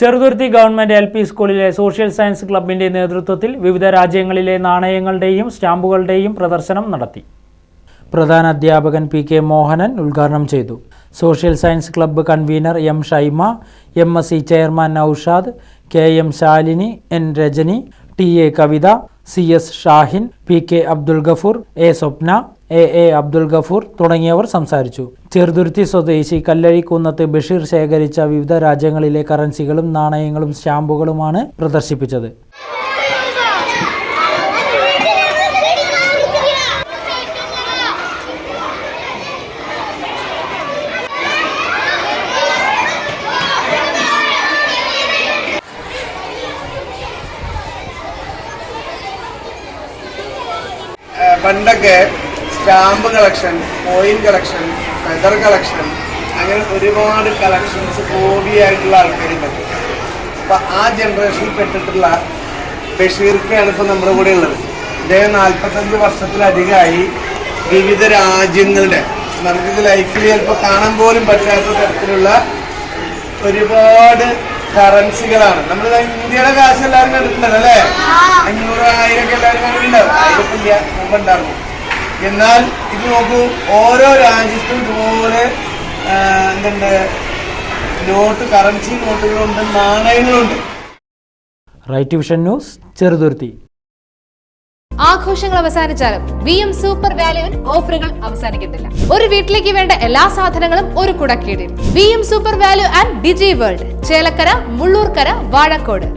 Cheruthuruthy government L P സ്കൂളിലെ social science ക്ലബിന്റെ നേതൃത്വത്തിൽ വിവിധ രാജ്യങ്ങളിലെ നാണയങ്ങളുടെയും സ്റ്റാമ്പുകളുടെയും പ്രദർശനം നടത്തി. പ്രധാന അധ്യാപകൻ പി കെ മോഹനൻ ഉദ്ഘാടനം ചെയ്തു. Social science club convener M Shaima M S C chairman Naushad K M Shalini N Rajani T A Kavitha C S Shahin P K Abdul Gafoor A Swapna A A Abdul Gafoor തുടങ്ങിയവർ സംസാരിച്ചു. ചെറുതുരുത്തി സ്വദേശി കല്ലഴിക്കുന്നത്ത് ബഷീർ ശേഖരിച്ച വിവിധ രാജ്യങ്ങളിലെ കറൻസികളും നാണയങ്ങളും സ്റ്റാമ്പുകളുമാണ് പ്രദർശിപ്പിച്ചത്. പണ്ടൊക്കെ stamp collection coin collection feather collection അങ്ങനെ ഒരുപാട് കളക്ഷൻസ് ഹോബിയായിട്ടുള്ള ആൾക്കാരുണ്ട്. അപ്പൊ ആ ജനറേഷനിൽ പെട്ടിട്ടുള്ള ബഷീർക്കാണ് ഇപ്പൊ നമ്മുടെ കൂടെ ഉള്ളത്. ഇദ്ദേഹം നാൽപ്പത്തഞ്ച് വർഷത്തിലധികമായി വിവിധ രാജ്യങ്ങളുടെ നമുക്കിത് ലൈഫിൽ ചിലപ്പോൾ കാണാൻ പോലും പറ്റാത്ത തരത്തിലുള്ള ഒരുപാട് കറൻസികളാണ് നമ്മൾ ഇന്ത്യയുടെ കാശ് എല്ലാവരും കണ്ടിട്ടുണ്ടല്ലോ അല്ലേ? അഞ്ഞൂറ് ആയിരം ഒക്കെ എല്ലാവരും കണ്ടിട്ടുണ്ടാവും. ആയിരം ഇല്ല മുമ്പ് ഉണ്ടായിരുന്നു. എന്നാൽ ഇത് നോക്കൂ ഓരോ രാജ്യത്തും ഇതുപോലെ എന്തുണ്ട് നോട്ട് കറൻസി നോട്ടുകളുണ്ട് നാണയങ്ങളുണ്ട്. റൈറ്റ് വിഷൻ ന്യൂസ് ചെറുതുരുത്തി ആഘോഷങ്ങൾ അവസാനിച്ചാലും വി എം സൂപ്പർ വാല്യുവിൽ ഓഫറുകൾ അവസാനിക്കുന്നില്ല ഒരു വീട്ടിലേക്ക് വേണ്ട എല്ലാ സാധനങ്ങളും ഒരു കുടക്കീടിൽ. V M super value and digi world Chelakkara Mullurkara Vazhakkode.